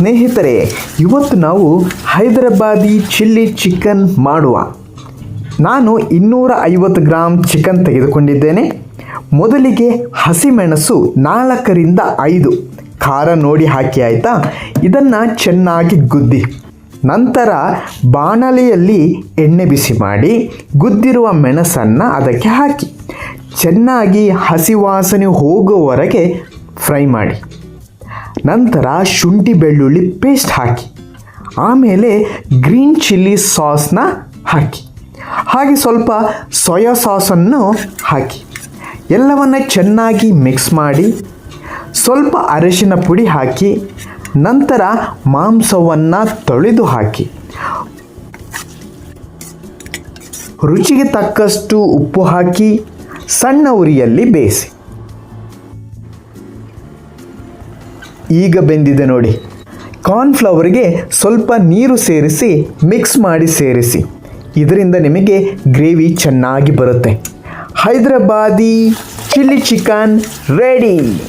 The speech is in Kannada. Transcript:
ಸ್ನೇಹಿತರೆ, ಇವತ್ತು ನಾವು ಹೈದರಾಬಾದಿ ಚಿಲ್ಲಿ ಚಿಕನ್ ಮಾಡುವ. ನಾನು ಇನ್ನೂರ ಐವತ್ತು ಗ್ರಾಮ್ ಚಿಕನ್ ತೆಗೆದುಕೊಂಡಿದ್ದೇನೆ. ಮೊದಲಿಗೆ ಹಸಿಮೆಣಸು ನಾಲ್ಕರಿಂದ ಐದು. ಖಾರ ನೋಡಿ ಹಾಕಿ ಆಯಿತಾ? ಇದನ್ನು ಚೆನ್ನಾಗಿ ಗುದ್ದಿ. ನಂತರ ಬಾಣಲೆಯಲ್ಲಿ ಎಣ್ಣೆ ಬಿಸಿ ಮಾಡಿ, ಗುದ್ದಿರುವ ಮೆಣಸನ್ನು ಅದಕ್ಕೆ ಹಾಕಿ. ಚೆನ್ನಾಗಿ ಹಸಿ ವಾಸನೆ ಹೋಗುವವರೆಗೆ ಫ್ರೈ ಮಾಡಿ. ನಂತರ ಶುಂಠಿ ಬೆಳ್ಳುಳ್ಳಿ ಪೇಸ್ಟ್ ಹಾಕಿ. ಆಮೇಲೆ ಗ್ರೀನ್ ಚಿಲ್ಲಿ ಸಾಸ್ನ ಹಾಕಿ. ಹಾಗೆ ಸ್ವಲ್ಪ ಸೋಯಾ ಸಾಸನ್ನು ಹಾಕಿ. ಎಲ್ಲವನ್ನು ಚೆನ್ನಾಗಿ ಮಿಕ್ಸ್ ಮಾಡಿ, ಸ್ವಲ್ಪ ಅರಿಶಿನ ಪುಡಿ ಹಾಕಿ, ನಂತರ ಮಾಂಸವನ್ನು ತೊಳೆದು ಹಾಕಿ. ರುಚಿಗೆ ತಕ್ಕಷ್ಟು ಉಪ್ಪು ಹಾಕಿ, ಸಣ್ಣ ಉರಿಯಲ್ಲಿ ಬೇಯಿಸಿ. ಈಗ ಬೆಂದಿದೆ ನೋಡಿ. ಕಾರ್ನ್ಫ್ಲವರ್ಗೆ ಸ್ವಲ್ಪ ನೀರು ಸೇರಿಸಿ ಮಿಕ್ಸ್ ಮಾಡಿ ಸೇರಿಸಿ. ಇದರಿಂದ ನಿಮಗೆ ಗ್ರೇವಿ ಚೆನ್ನಾಗಿ ಬರುತ್ತೆ. Hyderabadi chilli chicken ready.